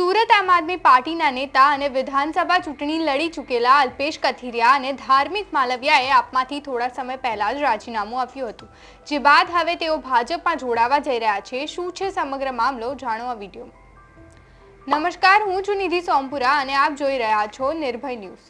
સુરત આમ આદમી પાર્ટીના નેતા અને વિધાનસભા ચૂંટણી લડી ચૂકેલા અલ્પેશ કથિરિયા અને ધાર્મિક માલવિયાએ આપમાંથી થોડા સમય પહેલા જ રાજીનામું આપ્યું હતું. જે બાદ હવે તેઓ ભાજપમાં જોડાવા જઈ રહ્યા છે. શું છે સમગ્ર મામલો? જાણો આ વિડીયોમાં. નમસ્કાર, હું છું નિધિ સોમપુરા અને આપ જોઈ રહ્યા છો નિર્ભય ન્યૂઝ.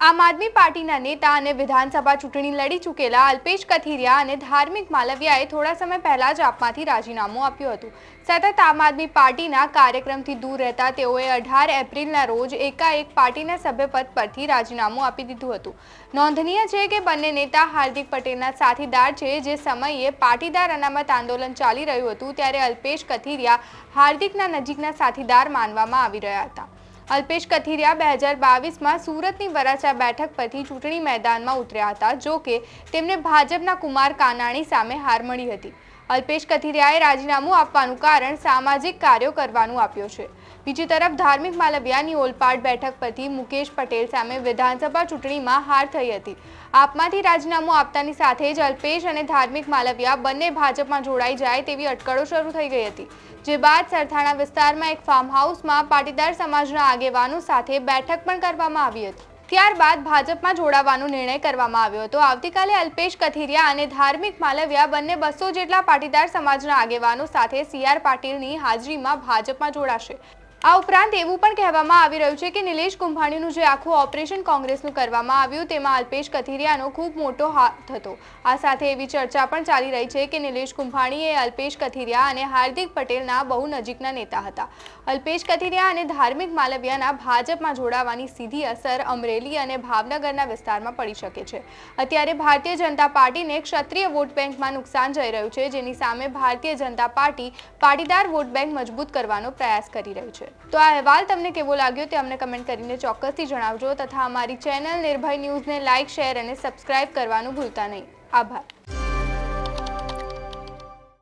આમ આદમી પાર્ટીના નેતા અને વિધાનસભા ચૂંટણી લડી ચૂકેલા અલ્પેશ કથિરિયા અને ધાર્મિક માલવિયાએ થોડા સમય પહેલા જ આપમાંથી રાજીનામું આપ્યું હતું. સતત આમ આદમી પાર્ટીના કાર્યક્રમથી દૂર રહેતા તેઓએ અઢાર એપ્રિલના રોજ એકાએક પાર્ટીના સભ્યપદ પરથી રાજીનામું આપી દીધું હતું. નોંધનીય છે કે બંને નેતા હાર્દિક પટેલના સાથીદાર છે. જે સમયે પાટીદાર અનામત આંદોલન ચાલી રહ્યું હતું, ત્યારે અલ્પેશ કથિરિયા હાર્દિકના નજીકના સાથીદાર માનવામાં આવી રહ્યા હતા. અલ્પેશ કથિરિયા બે હજાર બાવીસમાં સુરતની વરાછા બેઠક પરથી ચૂંટણી મેદાનમાં ઉતર્યા હતા, જો કે તેમને ભાજપના કુમાર કાનાણી સામે હાર મળી હતી. અલ્પેશ કથિરિયાએ રાજીનામું આપવાનું કારણ સામાજિક કાર્યો કરવાનું આપ્યું છે. બીજી તરફ ધાર્મિક માલવિયાની ઓલપાડ બેઠક પરથી મુકેશ પટેલ સામે વિધાનસભા ચૂંટણીમાં હાર થઈ હતી. આપમાંથી રાજીનામું આપતાની સાથે જ અલ્પેશ અને ધાર્મિક માલવિયા બંને ભાજપમાં જોડાઈ જાય તેવી અટકળો શરૂ થઈ ગઈ હતી. જે બાદ સરથાણા વિસ્તારમાં એક ફાર્મ હાઉસમાં પાટીદાર સમાજના આગેવાનો સાથે બેઠક પણ કરવામાં આવી હતી. ત્યારબાદ ભાજપમાં જોડાવાનો નિર્ણય કરવામાં આવ્યો હતો. આવતીકાલે અલ્પેશ કથિરિયા અને ધાર્મિક માલવિયા બંને બસો જેટલા પાટીદાર સમાજના આગેવાનો સાથે સીઆર પાટીલની હાજરીમાં ભાજપમાં જોડાશે. આ ઉપરાંત એવું પણ કહેવામાં આવી રહ્યું છે કે નિલેશ કુંભાણીનું જે આખું ઓપરેશન કોંગ્રેસનું કરવામાં આવ્યું, તેમાં અલ્પેશ કથિરિયાનો ખૂબ મોટો હાથ હતો. આ સાથે એવી ચર્ચા પણ ચાલી રહી છે કે નિલેશ કુંભાણી એ અલ્પેશ કથિરિયા અને હાર્દિક પટેલના બહુ નજીકના નેતા હતા. અલ્પેશ કથિરિયા અને ધાર્મિક માલવિયાના ભાજપમાં જોડાવાની સીધી અસર અમરેલી અને ભાવનગરના વિસ્તારમાં પડી શકે છે. અત્યારે ભારતીય જનતા પાર્ટીને ક્ષત્રિય વોટ બેંકમાં નુકસાન જઈ રહ્યું છે, જેની સામે Bharatiya Janata party Patidar vote bank મજબૂત કરવાનો પ્રયાસ કરી રહ્યું તો આ અહેવાલ તમને કેવો લાગ્યો તે અમને કમેન્ટ કરીને ચોક્કસથી જણાવજો તથા અમારી ચેનલ નિર્ભય ન્યૂઝને લાઇક શેર અને સબસ્ક્રાઇબ કરવાનું ભૂલતા નહીં. આભાર.